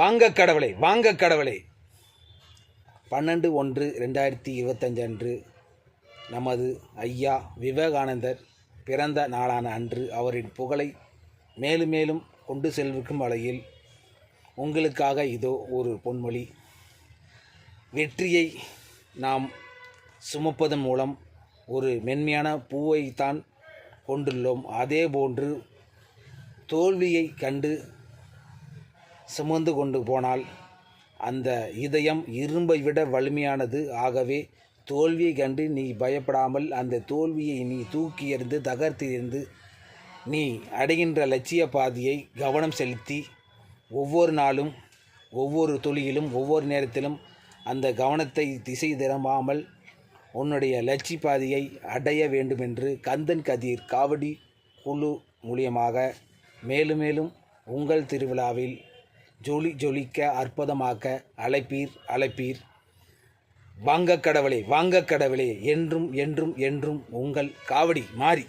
வாங்க கடவுளை வாங்க கடவுளே. பன்னெண்டு ஒன்று ரெண்டாயிரத்தி இருபத்தஞ்சு அன்று நமது ஐயா விவேகானந்தர் பிறந்த நாளான அன்று அவரின் புகழை மேலும் மேலும் கொண்டு செல்விக்கும் வகையில் உங்களுக்காக இதோ ஒரு பொன்மொழி. வெற்றியை நாம் சுமப்பதன் மூலம் ஒரு மென்மையான பூவைத்தான் கொண்டுள்ளோம். அதேபோன்று தோல்வியை கண்டு சுமந்து கொண்டு போனால் அந்த இதயம் இரும்பை விட வலிமையானது. ஆகவே தோல்வியை கண்டு நீ பயப்படாமல் அந்த தோல்வியை நீ தூக்கி எறிந்து தகர்த்து எறிந்து நீ அடைகின்ற லட்சிய பாதையை கவனம் செலுத்தி ஒவ்வொரு நாளும் ஒவ்வொரு துளியிலும் ஒவ்வொரு நேரத்திலும் அந்த கவனத்தை திசை திரும்பாமல் உன்னுடைய லட்சிய பாதையை அடைய வேண்டுமென்று கந்தன் கதிர் காவடி குழு மூலியமாக மேலும் மேலும் உங்கள் திருவிழாவில் ஜொலி ஜொலிக்க அற்புதமாக்க அழைப்பீர் அழைப்பீர். வாங்க கடவுளே வாங்க கடவுளே என்றும் என்றும் என்றும் உங்கள் காவடி மாறி.